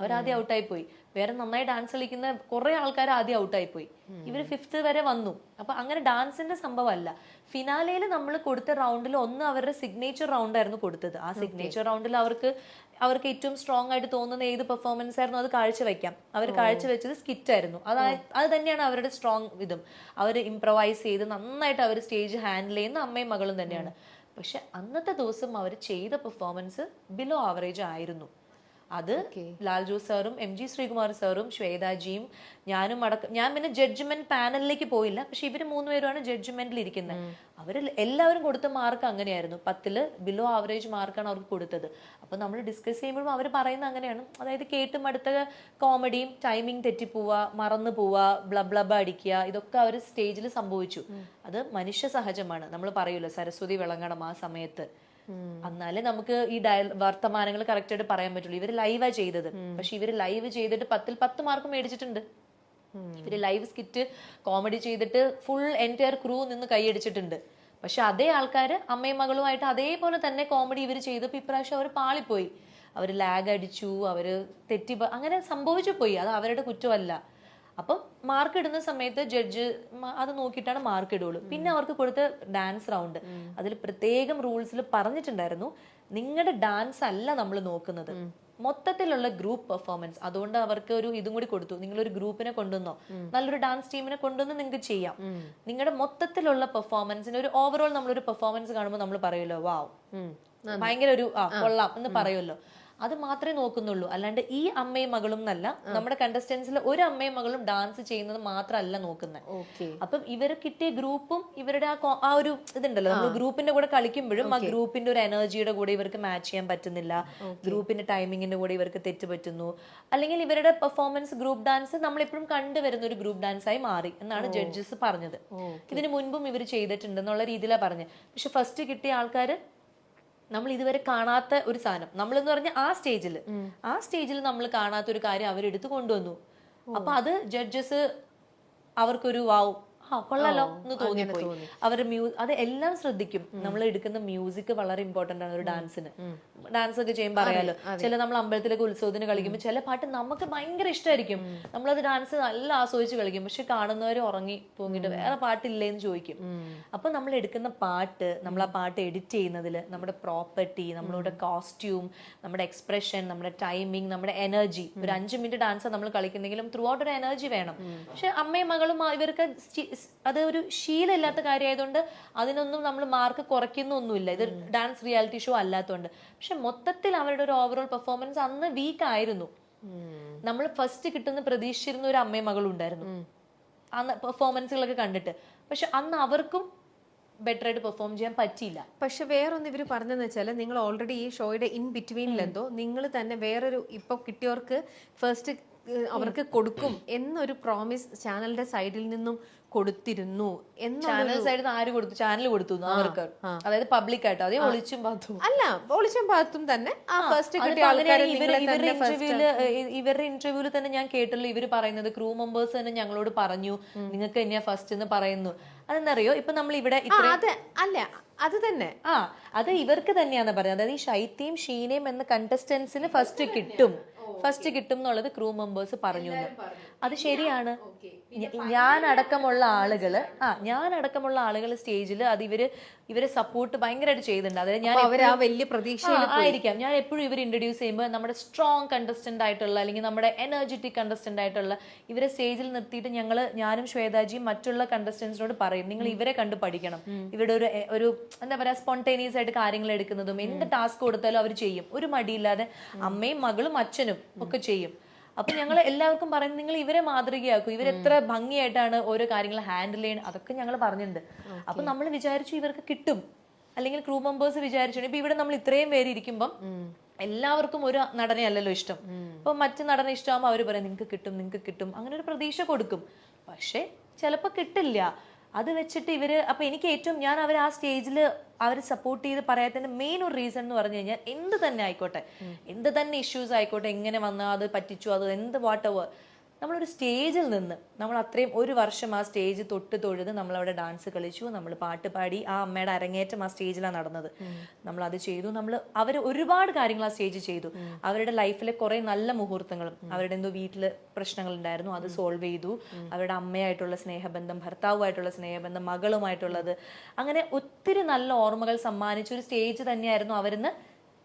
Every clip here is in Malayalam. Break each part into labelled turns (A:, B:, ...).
A: അവരാദ്യം ഔട്ടായി പോയി വേറെ നന്നായി ഡാൻസ് കളിക്കുന്ന കുറെ ആൾക്കാർ ആദ്യം ഔട്ടായി പോയി ഇവർ ഫിഫ്ത്ത് വരെ വന്നു. അപ്പൊ അങ്ങനെ ഡാൻസിന്റെ സംഭവമല്ല. ഫിനാലയിൽ നമ്മൾ കൊടുത്ത റൗണ്ടിൽ ഒന്ന് അവരുടെ സിഗ്നേച്ചർ റൗണ്ട് ആയിരുന്നു കൊടുത്തത്. ആ സിഗ്നേച്ചർ റൗണ്ടിൽ അവർക്ക് അവർക്ക് ഏറ്റവും സ്ട്രോങ് ആയിട്ട് തോന്നുന്ന ഏത് പെർഫോമൻസ് ആയിരുന്നു അത് കാഴ്ചവെക്കാം അവർ കാഴ്ചവെച്ചത് സ്കിറ്റ് ആയിരുന്നു. അത് അത് തന്നെയാണ് അവരുടെ സ്ട്രോങ് ഇതും. അവർ ഇംപ്രവൈസ് ചെയ്ത് നന്നായിട്ട് അവർ സ്റ്റേജ് ഹാൻഡിൽ ചെയ്യുന്ന അമ്മയും മകളും തന്നെയാണ്. പക്ഷെ അന്നത്തെ ദിവസം അവർ ചെയ്ത പെർഫോമൻസ് ബിലോ ആവറേജ് ആയിരുന്നു. അത് ലാൽ ജോസ് സാറും എം ജി ശ്രീകുമാർ സാറും ശ്വേതാജിയും ഞാനും അടക്കം ഞാൻ പിന്നെ ജഡ്ജ്മെന്റ് പാനലിലേക്ക് പോയില്ല. പക്ഷെ ഇവർ മൂന്നുപേരുമാണ് ജഡ്ജ്മെന്റിൽ ഇരിക്കുന്നത് അവർ എല്ലാവരും കൊടുത്ത മാർക്ക് അങ്ങനെയായിരുന്നു. പത്തിൽ ബിലോ ആവറേജ് മാർക്കാണ് അവർക്ക് കൊടുത്തത്. അപ്പൊ നമ്മൾ ഡിസ്കസ് ചെയ്യുമ്പോഴും അവർ പറയുന്ന അങ്ങനെയാണ്. അതായത് കേട്ടും അടുത്ത കോമഡിയും ടൈമിംഗ് തെറ്റിപ്പോവുക മറന്നു പോവുക ബ്ലബ്ലബ അടിക്കുക ഇതൊക്കെ അവർ സ്റ്റേജിൽ സംഭവിച്ചു. അത് മനുഷ്യ സഹജമാണ്. നമ്മൾ പറയൂല സരസ്വതി വിളങ്ങണം ആ സമയത്ത്. എന്നാലേ നമുക്ക് ഈ ഡയൽ വർത്തമാനങ്ങൾ കറക്റ്റ് ആയിട്ട് പറയാൻ പറ്റുള്ളൂ. ഇവർ ലൈവാ ചെയ്തത്. പക്ഷെ ഇവർ ലൈവ് ചെയ്തിട്ട് പത്തിൽ പത്ത് മാർക്ക് മേടിച്ചിട്ടുണ്ട്. ഇവർ ലൈവ് സ്കിറ്റ് കോമഡി ചെയ്തിട്ട് ഫുൾ എന്റയർ ക്രൂ നിന്ന് കൈയടിച്ചിട്ടുണ്ട് പക്ഷെ അതേ ആൾക്കാർ അമ്മയും മകളുമായിട്ട് അതേപോലെ തന്നെ കോമഡി ഇവർ ചെയ്തപ്പോൾ ഇപ്രാവശ്യം അവർ പാളിപ്പോയി. അവർ ലാഗ് അടിച്ചു അവർ തെറ്റി അങ്ങനെ സംഭവിച്ചു പോയി. അത് അവരുടെ കുറ്റമല്ല. അപ്പം മാർക്ക് ഇടുന്ന സമയത്ത് ജഡ്ജ് അത് നോക്കിയിട്ടാണ് മാർക്ക് ഇടുള്ളൂ. പിന്നെ അവർക്ക് കൊടുത്ത ഡാൻസ് റൗണ്ട് അതിൽ പ്രത്യേകം റൂൾസിൽ പറഞ്ഞിട്ടുണ്ടായിരുന്നു നിങ്ങളുടെ ഡാൻസ് അല്ല നമ്മൾ നോക്കുന്നത്. മൊത്തത്തിലുള്ള ഗ്രൂപ്പ് പെർഫോമൻസ് അതുകൊണ്ട് അവർക്ക് ഒരു ഇതും കൂടി കൊടുത്തു. നിങ്ങൾ ഒരു ഗ്രൂപ്പിനെ കൊണ്ടുവന്നോ? നല്ലൊരു ഡാൻസ് ടീമിനെ കൊണ്ടുവന്ന് നിങ്ങൾക്ക് ചെയ്യാം. നിങ്ങളുടെ മൊത്തത്തിലുള്ള പെർഫോമൻസിന് ഒരു ഓവറോൾ നമ്മളൊരു പെർഫോമൻസ് കാണുമ്പോൾ നമ്മൾ പറയുമല്ലോ വാവ് ഭയങ്കര ഒരു ആ കൊള്ളാം എന്ന് പറയുമല്ലോ. അത് മാത്രമേ നോക്കുന്നുള്ളൂ. അല്ലാണ്ട് ഈ അമ്മയും മകളും എന്നല്ല നമ്മുടെ കണ്ടസ്റ്റൻസിൽ ഒരു അമ്മയും മകളും ഡാൻസ് ചെയ്യുന്നത് മാത്രമല്ല നോക്കുന്നത്
B: ഓക്കെ.
A: അപ്പം ഇവർ കിട്ടിയ ഗ്രൂപ്പും ഇവരുടെ ആ ഒരു ഇതുണ്ടല്ലോ നമ്മൾ ഗ്രൂപ്പിന്റെ കൂടെ കളിക്കുമ്പോഴും ആ ഗ്രൂപ്പിന്റെ ഒരു എനർജിയുടെ കൂടെ ഇവർക്ക് മാച്ച് ചെയ്യാൻ പറ്റുന്നില്ല. ഗ്രൂപ്പിന്റെ ടൈമിങ്ങിന്റെ കൂടെ ഇവർക്ക് തെറ്റ് പറ്റുന്നു. അല്ലെങ്കിൽ ഇവരുടെ പെർഫോമൻസ് ഗ്രൂപ്പ് ഡാൻസ് നമ്മളെപ്പോഴും കണ്ടുവരുന്ന ഒരു ഗ്രൂപ്പ് ഡാൻസ് ആയി മാറി എന്നാണ് ജഡ്ജസ് പറഞ്ഞത്. ഇതിനു മുൻപും ഇവർ ചെയ്തിട്ടുണ്ടെന്നുള്ള രീതിയിലാണ് പറഞ്ഞത്. പക്ഷെ ഫസ്റ്റ് കിട്ടിയ ആൾക്കാർ നമ്മൾ ഇതുവരെ കാണാത്ത ഒരു സാധനം. നമ്മൾ എന്ന് പറഞ്ഞ ആ സ്റ്റേജിൽ ആ സ്റ്റേജിൽ നമ്മൾ കാണാത്ത ഒരു കാര്യം അവരെടുത്ത് കൊണ്ടുവന്നു. അപ്പൊ അത് ജഡ്ജസ് അവർക്കൊരു വാവ് ആ കൊള്ളാലോ എന്ന് തോന്നിപ്പോയി. അവർ മ്യൂ അത് എല്ലാം ശ്രദ്ധിക്കും. നമ്മൾ എടുക്കുന്ന മ്യൂസിക് വളരെ ഇമ്പോർട്ടന്റ് ആണ് ഒരു ഡാൻസിന്. ഡാൻസ് ഒക്കെ ചെയ്യുമ്പോൾ അറിയാലോ ചില നമ്മൾ അമ്പലത്തിലൊക്കെ ഉത്സവത്തിന് കളിക്കുമ്പോൾ ചില പാട്ട് നമുക്ക് ഭയങ്കര ഇഷ്ടമായിരിക്കും നമ്മളത് ഡാൻസ് നല്ല ആസ്വദിച്ച് കളിക്കും. പക്ഷെ കാണുന്നവർ ഉറങ്ങി തൂങ്ങിട്ട് വേറെ പാട്ടില്ലേ എന്ന് ചോദിക്കും അപ്പൊ നമ്മൾ എടുക്കുന്ന പാട്ട് നമ്മൾ ആ പാട്ട് എഡിറ്റ് ചെയ്യുന്നതിൽ നമ്മുടെ പ്രോപ്പർട്ടി നമ്മളുടെ കോസ്റ്റ്യൂം നമ്മുടെ എക്സ്പ്രഷൻ നമ്മുടെ ടൈമിംഗ് നമ്മുടെ എനർജി ഒരു അഞ്ച് മിനിറ്റ് ഡാൻസ് നമ്മൾ കളിക്കുന്നെങ്കിലും ത്രൂ ഔട്ട് ഒരു എനർജി വേണം. പക്ഷെ അമ്മയും മകളും ഇവർക്ക് അത് ഒരു ശീലമില്ലാത്ത കാര്യമായതുകൊണ്ട് അതിനൊന്നും നമ്മൾ മാർക്ക് കുറയ്ക്കുന്നൊന്നുമില്ല. ഇത് ഡാൻസ് റിയാലിറ്റി ഷോ അല്ലാത്തതുകൊണ്ട്. പക്ഷെ മൊത്തത്തിൽ അവരുടെ ഒരു ഓവറോൾ പെർഫോമൻസ് അന്ന് വീക്ക് ആയിരുന്നു. നമ്മൾ ഫസ്റ്റ് കിട്ടുന്ന പ്രതീക്ഷിച്ചിരുന്ന ഒരു അമ്മയും മകളും ഉണ്ടായിരുന്നു. അന്ന് പെർഫോമൻസുകളൊക്കെ കണ്ടിട്ട്. പക്ഷെ അന്ന് അവർക്കും ബെറ്റർ ആയിട്ട് പെർഫോം ചെയ്യാൻ പറ്റിയില്ല.
B: പക്ഷെ വേറൊന്ന് ഇവർ പറഞ്ഞെന്ന് വെച്ചാൽ നിങ്ങൾ ഓൾറെഡി ഈ ഷോയുടെ ഇൻ ബിറ്റ്വീനിലെന്തോ നിങ്ങൾ തന്നെ വേറൊരു ഇപ്പൊ കിട്ടിയവർക്ക് ഫസ്റ്റ് അവർക്ക് കൊടുക്കും എന്നൊരു പ്രോമിസ് ചാനലിന്റെ സൈഡിൽ നിന്നും കൊടുത്തിരുന്നു
A: ചാനൽ സൈഡിൽ നിന്ന് ആര് കൊടുത്തു? ചാനൽ കൊടുത്തു അവർക്ക്. അതായത് പബ്ലിക് ആയിട്ട്. അതേ ഒളിച്ചും പാത്തും.
B: അല്ല ഒളിച്ചും ഭാഗത്തും തന്നെ. ആ ഫസ്റ്റ്
A: ഇവരുടെ ഇന്റർവ്യൂൽ ഇവരുടെ ഇന്റർവ്യൂൽ തന്നെ ഞാൻ കേട്ടല്ലോ ഇവർ പറയുന്നത് ക്രൂ മെമ്പേഴ്സ് തന്നെ ഞങ്ങളോട് പറഞ്ഞു. നിങ്ങൾക്ക് തന്നെയാ ഫസ്റ്റ് എന്ന് പറയുന്നു. അതെന്നറിയോ ഇപ്പൊ നമ്മൾ ഇവിടെ
B: അതെ അല്ല അത് തന്നെ.
A: ആ അത് ഇവർക്ക് തന്നെയാണ് പറയുന്നത്. അതായത് ഈ ശൈത്യം ഷീനയും എന്ന കണ്ടസ്റ്റൻസിന് ഫസ്റ്റ് കിട്ടും. ഫസ്റ്റ് കിട്ടും എന്നുള്ളത് ക്രൂ മെമ്പേഴ്സ് പറഞ്ഞു. അത് ശരിയാണ്. ഞാൻ അടക്കമുള്ള ആളുകൾ ആ ഞാൻ അടക്കമുള്ള ആളുകൾ സ്റ്റേജിൽ അത് ഇവർ ഇവരെ സപ്പോർട്ട് ഭയങ്കരമായിട്ട് ചെയ്തിട്ടുണ്ട്. അതായത് ഞാൻ
B: അവർ ആ വലിയ
A: പ്രതീക്ഷ ആയിരിക്കാം. ഞാൻ എപ്പോഴും ഇവർ ഇൻട്രൊഡ്യൂസ് ചെയ്യുമ്പോൾ നമ്മുടെ സ്ട്രോങ് കണ്ടസ്റ്റന്റ് ആയിട്ടുള്ള അല്ലെങ്കിൽ നമ്മുടെ എനർജറ്റിക് കണ്ടസ്റ്റന്റ് ആയിട്ടുള്ള ഇവരെ സ്റ്റേജിൽ നിർത്തിയിട്ട് ഞങ്ങൾ ഞാനും ശ്വേതാജിയും മറ്റുള്ള കണ്ടസ്റ്റൻസിനോട് പറയും. നിങ്ങൾ ഇവരെ കണ്ട് പഠിക്കണം. ഇവരുടെ ഒരു ഒരു എന്താ പറയാ സ്പോണ്ടേനിയസ് ആയിട്ട് കാര്യങ്ങൾ എടുക്കുന്നതും എന്ത് ടാസ്ക് കൊടുത്താലും അവർ ചെയ്യും. ഒരു മടിയില്ലാതെ അമ്മയും മകളും അച്ഛനും ഒക്കെ ചെയ്യും. അപ്പൊ ഞങ്ങൾ എല്ലാവർക്കും പറയുന്നത് നിങ്ങൾ ഇവരെ മാതൃകയാക്കും. ഇവരെത്ര ഭംഗിയായിട്ടാണ് ഓരോ കാര്യങ്ങൾ ഹാൻഡിൽ ചെയ്യുന്നത്. അതൊക്കെ ഞങ്ങൾ പറഞ്ഞിട്ടുണ്ട്. അപ്പൊ നമ്മൾ വിചാരിച്ചു ഇവർക്ക് കിട്ടും. അല്ലെങ്കിൽ ക്രൂ മെമ്പേഴ്സ് വിചാരിച്ചു. ഇപ്പൊ ഇവിടെ നമ്മൾ ഇത്രയും പേര് ഇരിക്കുമ്പം എല്ലാവർക്കും ഒരു നടനെ അല്ലല്ലോ ഇഷ്ടം. അപ്പൊ മറ്റു നടനെ ഇഷ്ടമാകുമ്പോൾ അവർ പറയും നിങ്ങൾക്ക് കിട്ടും നിങ്ങൾക്ക് കിട്ടും. അങ്ങനെ ഒരു പ്രതീക്ഷ കൊടുക്കും. പക്ഷെ ചിലപ്പോൾ കിട്ടില്ല. അത് വെച്ചിട്ട് ഇവർ അപ്പൊ എനിക്ക് ഏറ്റവും ഞാൻ അവർ ആ സ്റ്റേജിൽ അവർ സപ്പോർട്ട് ചെയ്ത് പറയാത്തതിന്റെ മെയിൻ ഒരു റീസൺ എന്ന് പറഞ്ഞു കഴിഞ്ഞാൽ എന്ത് തന്നെ ആയിക്കോട്ടെ. എന്ത് തന്നെ ഇഷ്യൂസ് ആയിക്കോട്ടെ എങ്ങനെ വന്നാൽ അത് പറ്റിച്ചു അത് എന്ത് വാട്ട് എവർ നമ്മളൊരു സ്റ്റേജിൽ നിന്ന് നമ്മൾ അത്രയും ഒരു വർഷം ആ സ്റ്റേജ് തൊട്ട് തൊഴുത് നമ്മളവിടെ ഡാൻസ് കളിച്ചു നമ്മൾ പാട്ട് പാടി ആ അമ്മയുടെ അരങ്ങേറ്റം ആ സ്റ്റേജിലാണ് നടന്നത്. നമ്മൾ അത് ചെയ്തു. നമ്മൾ അവർ ഒരുപാട് കാര്യങ്ങൾ ആ സ്റ്റേജ് ചെയ്തു. അവരുടെ ലൈഫിലെ കുറെ നല്ല മുഹൂർത്തങ്ങളും അവരുടെ എന്തോ വീട്ടിൽ പ്രശ്നങ്ങൾ ഉണ്ടായിരുന്നു അത് സോൾവ് ചെയ്തു. അവരുടെ അമ്മയായിട്ടുള്ള സ്നേഹബന്ധം ഭർത്താവുമായിട്ടുള്ള സ്നേഹബന്ധം മകളുമായിട്ടുള്ളത്. അങ്ങനെ ഒത്തിരി നല്ല ഓർമ്മകൾ സമ്മാനിച്ച ഒരു സ്റ്റേജ് തന്നെയായിരുന്നു അവരിന്ന്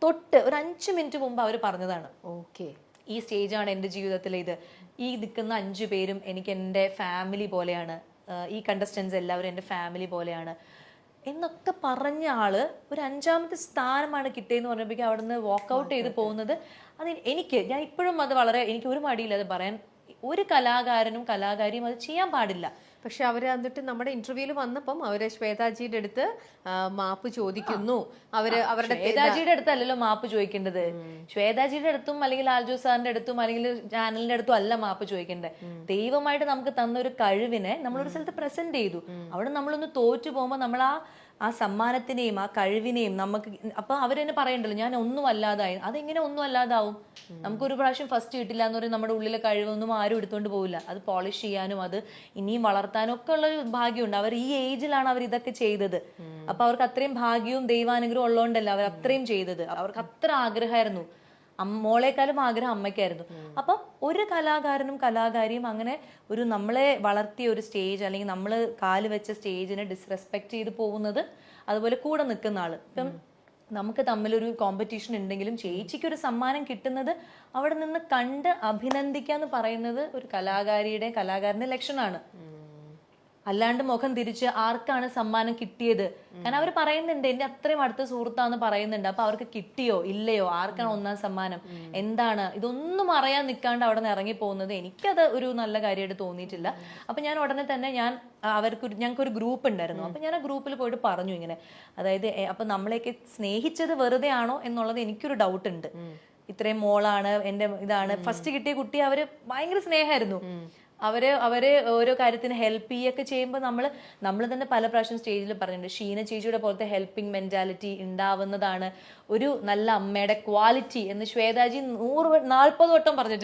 A: തൊട്ട് ഒരു അഞ്ച് മിനിറ്റ് മുമ്പ് അവർ പറഞ്ഞതാണ്.
B: ഓക്കെ.
A: ഈ സ്റ്റേജാണ് എന്റെ ജീവിതത്തിലെ ഇത്. ഈ നിൽക്കുന്ന അഞ്ചു പേരും എനിക്ക് എന്റെ ഫാമിലി പോലെയാണ്. ഈ കണ്ടസ്റ്റൻസ് എല്ലാവരും എന്റെ ഫാമിലി പോലെയാണ്. എന്നൊക്കെ പറഞ്ഞ ആൾ ഒരു അഞ്ചാമത്തെ സ്ഥാനമാണ് കിട്ടിയെന്ന് പറഞ്ഞപ്പോഴേക്കും അവിടുന്ന് വാക്കൗട്ട് ചെയ്ത് പോകുന്നത്. അത് എനിക്ക് ഞാൻ ഇപ്പോഴും അത് വളരെ എനിക്ക് ഒരു മടിയില്ല അത് പറയാൻ. ഒരു കലാകാരനും കലാകാരിയും അത് ചെയ്യാൻ പാടില്ല.
B: പക്ഷെ അവർ എന്നിട്ട് നമ്മുടെ ഇന്റർവ്യൂവിൽ വന്നപ്പം അവർ ശ്വേതാജിയുടെ അടുത്ത് മാപ്പ് ചോദിക്കുന്നു. അവർ അവരുടെ
A: ശ്വേതാജിയുടെ അടുത്തല്ലല്ലോ മാപ്പ് ചോദിക്കേണ്ടത്. ശ്വേതാജിയുടെ അടുത്തും അല്ലെങ്കിൽ ലാൽജോ സാറിന്റെ അടുത്തും അല്ലെങ്കിൽ ചാനലിന്റെ അടുത്തും അല്ല മാപ്പ് ചോദിക്കേണ്ടത്. ദൈവമായിട്ട് നമുക്ക് തന്ന ഒരു കഴിവിനെ നമ്മളൊരു സ്ഥലത്ത് പ്രസന്റ് ചെയ്തു. അവിടെ നമ്മളൊന്ന് തോറ്റു പോകുമ്പോൾ നമ്മൾ ആ ആ സമ്മാനത്തിനെയും ആ കഴിവിനെയും നമുക്ക് അപ്പൊ അവരെന്നെ പറയണ്ടല്ലോ ഞാൻ ഒന്നും അല്ലാതായി അതെങ്ങനെ ഒന്നും അല്ലാതാവും? നമുക്ക് ഒരു പ്രാവശ്യം ഫസ്റ്റ് കിട്ടില്ല എന്ന് പറയും നമ്മുടെ ഉള്ളിലെ കഴിവൊന്നും ആരും എടുത്തുകൊണ്ട് പോവില്ല. അത് പോളിഷ് ചെയ്യാനും അത് ഇനിയും വളർത്താനും ഒക്കെ ഉള്ളൊരു ഭാഗ്യമുണ്ട്. അവർ ഈ ഏജിലാണ് അവർ ഇതൊക്കെ ചെയ്തത്. അപ്പൊ അവർക്ക് അത്രയും ഭാഗ്യവും ദൈവാനുഗ്രഹവും ഉള്ളതുകൊണ്ടല്ല അവർ അത്രയും ചെയ്തത്. അവർക്ക് അത്ര ആഗ്രഹമായിരുന്നു. മോളെക്കാളും ആഗ്രഹം അമ്മയ്ക്കായിരുന്നു. അപ്പം ഒരു കലാകാരനും കലാകാരിയും അങ്ങനെ ഒരു നമ്മളെ വളർത്തിയ ഒരു സ്റ്റേജ് അല്ലെങ്കിൽ നമ്മൾ കാൽ വെച്ച സ്റ്റേജിനെ ഡിസ്റെസ്പെക്ട് ചെയ്ത് പോകുന്നത് അതുപോലെ കൂടെ നിൽക്കുന്ന ആൾ. ഇപ്പം നമുക്ക് തമ്മിലൊരു കോമ്പറ്റീഷൻ ഉണ്ടെങ്കിലും ചേച്ചിക്ക് ഒരു സമ്മാനം കിട്ടുന്നത് അവിടെ നിന്ന് കണ്ട് അഭിനന്ദിക്കുക എന്ന് പറയുന്നത് ഒരു കലാകാരിയുടെ കലാകാരന്റെ ലക്ഷണമാണ്. അല്ലാണ്ട് മുഖം തിരിച്ച് ആർക്കാണ് സമ്മാനം കിട്ടിയത്? കാരണം അവർ പറയുന്നുണ്ട് എന്റെ അത്രയും അടുത്ത സുഹൃത്താന്ന് പറയുന്നുണ്ട്. അപ്പൊ അവർക്ക് കിട്ടിയോ? ഇല്ലയോ? ആർക്കാണ് ഒന്നാം സമ്മാനം? എന്താണ്? ഇതൊന്നും അറിയാൻ നിൽക്കാണ്ട് അവിടെ നിന്ന് ഇറങ്ങി പോകുന്നത് എനിക്കത് ഒരു നല്ല കാര്യമായിട്ട് തോന്നിയിട്ടില്ല. അപ്പൊ ഞാൻ ഉടനെ തന്നെ ഞാൻ അവർക്ക് ഞങ്ങൾക്ക് ഒരു ഗ്രൂപ്പ് ഉണ്ടായിരുന്നു. അപ്പൊ ഞാൻ ആ ഗ്രൂപ്പിൽ പോയിട്ട് പറഞ്ഞു ഇങ്ങനെ. അതായത് അപ്പൊ നമ്മളെയൊക്കെ സ്നേഹിച്ചത് വെറുതെ ആണോ എന്നുള്ളത് എനിക്കൊരു ഡൗട്ട് ഉണ്ട്. ഇത്രയും മോളാണ് എന്റെ ഇതാണ്. ഫസ്റ്റ് കിട്ടിയ കുട്ടി അവർ ഭയങ്കര സ്നേഹമായിരുന്നു. അവർ അവരെ ഓരോ കാര്യത്തിന് ഹെൽപ്പ് ചെയ്യൊക്കെ ചെയ്യുമ്പോൾ നമ്മൾ നമ്മൾ തന്നെ പല പ്രാവശ്യം സ്റ്റേജിൽ പറഞ്ഞിട്ടുണ്ട്. ഷീന ചേച്ചിയുടെ പോലത്തെ ഹെൽപ്പിംഗ് മെന്റാലിറ്റി ഉണ്ടാവുന്നതാണ് ഒരു നല്ല അമ്മയുടെ ക്വാളിറ്റി എന്ന് ശ്വേതാജി നൂറ് നാൽപ്പത് വട്ടം പറഞ്ഞിട്ടുണ്ട്.